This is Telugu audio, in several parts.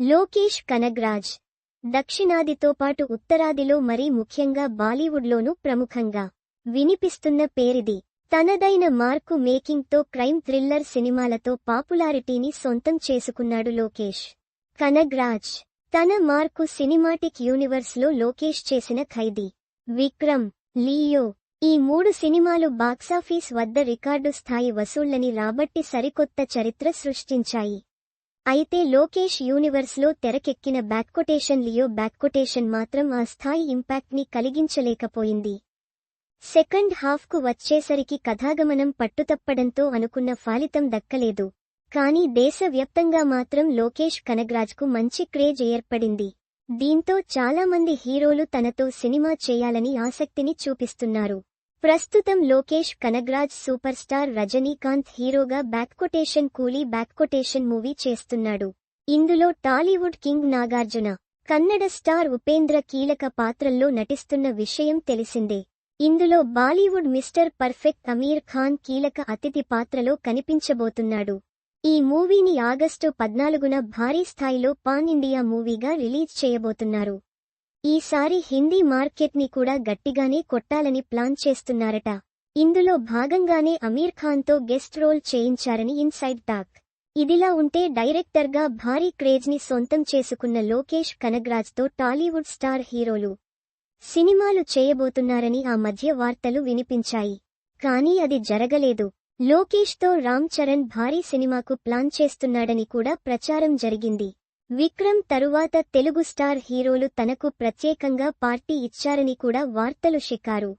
లోకేష్ కనగ్రాజ్. దక్షిణాదితో పాటు ఉత్తరాదిలో మరీ ముఖ్యంగా బాలీవుడ్లోనూ ప్రముఖంగా వినిపిస్తున్న పేరిది. తనదైన మార్కు మేకింగ్తో క్రైమ్ థ్రిల్లర్ సినిమాలతో పాపులారిటీని సొంతం చేసుకున్నాడు లోకేష్ కనగ్రాజ్. తన మార్కు సినిమాటిక్ యూనివర్స్లో లోకేష్ చేసిన ఖైదీ. విక్రమ్ లియో ఈ మూడు సినిమాలు బాక్సాఫీస్ వద్ద రికార్డు స్థాయి వసూళ్ళని రాబట్టి సరికొత్త చరిత్ర సృష్టించాయి. అయితే లోకేష్ యూనివర్స్లో తెరకెక్కిన బ్యాక్కొటేషన్ లియో బ్యాక్కొటేషన్ మాత్రం ఆ స్థాయి ఇంపాక్ట్ని కలిగించలేకపోయింది. సెకండ్ హాఫ్కు వచ్చేసరికి కథాగమనం పట్టుతప్పడంతో అనుకున్న ఫలితం దక్కలేదు. కానీ దేశవ్యాప్తంగా మాత్రం లోకేష్ కనగ్రాజ్కు మంచి క్రేజ్ ఏర్పడింది. దీంతో చాలామంది హీరోలు తనతో సినిమా చేయాలని ఆసక్తిని చూపిస్తున్నారు. ప్రస్తుతం లోకేష్ కనగరాజ్ సూపర్ స్టార్ రజనీకాంత్ హీరోగా back quotation Coolie back quotation movie చేస్తున్నాడు. ఇందులో Tollywood king Nagarjuna Kannada star Upendra కీలక పాత్రల్లో నటిస్తున్న విషయం తెలిసిందే. ఇందులో Bollywood mister perfect Aamir Khan కీలక అతిథి పాత్రలో కనిపించబోతున్నాడు. ఈ మూవీని ఆగస్టు పద్నాలుగున భారీ స్థాయిలో పాన్ ఇండియా మూవీగా రిలీజ్ చేయబోతున్నారు. ఈసారి హిందీ మార్కెట్ని కూడా గట్టిగానే కొట్టాలని ప్లాన్ చేస్తున్నారట. ఇందులో భాగంగానే అమీర్ ఖాన్తో గెస్ట్ రోల్ చేయించారని ఇన్సైడ్ టాక్. ఇదిలా ఉంటే డైరెక్టర్గా భారీ క్రేజ్ని సొంతం చేసుకున్న లోకేష్ కనగ్రాజ్తో టాలీవుడ్ స్టార్ హీరోలు సినిమాలు చేయబోతున్నారని ఆ మధ్య వార్తలు వినిపించాయి. కానీ అది జరగలేదు. లోకేష్తో రామ్ చరణ్ భారీ సినిమాకు ప్లాన్ చేస్తున్నాడని కూడా ప్రచారం జరిగింది. విక్రమ్ తరువాత తెలుగు స్టార్ హీరోలు తనకు ప్రత్యేకంగా పార్టీ ఇచ్చారని కూడా వార్తలు షికారు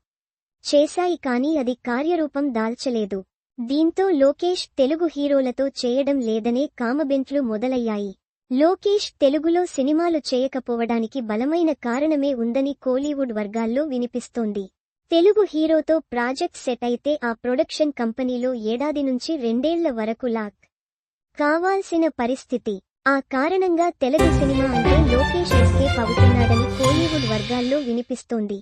చేశాయి కానీ అది కార్యరూపం దాల్చలేదు. దీంతో లోకేష్ తెలుగు హీరోలతో చేయడం లేదనే కామబెంట్లు మొదలయ్యాయి. లోకేష్ తెలుగులో సినిమాలు చేయకపోవడానికి బలమైన కారణమే ఉందని కోలీవుడ్ వర్గాల్లో వినిపిస్తోంది. తెలుగు హీరోతో ప్రాజెక్ట్ సెట్ అయితే ఆ ప్రొడక్షన్ కంపెనీలో ఏడాది నుంచి రెండేళ్ళ వరకు లాక్ కావాల్సిన పరిస్థితి. ఆ కారణంగా తెలుగు సినిమా అంటే లోకేష్ ఎస్కేప్ అవుతున్నాడని కోలీవుడ్ వర్గాల్లో వినిపిస్తోంది.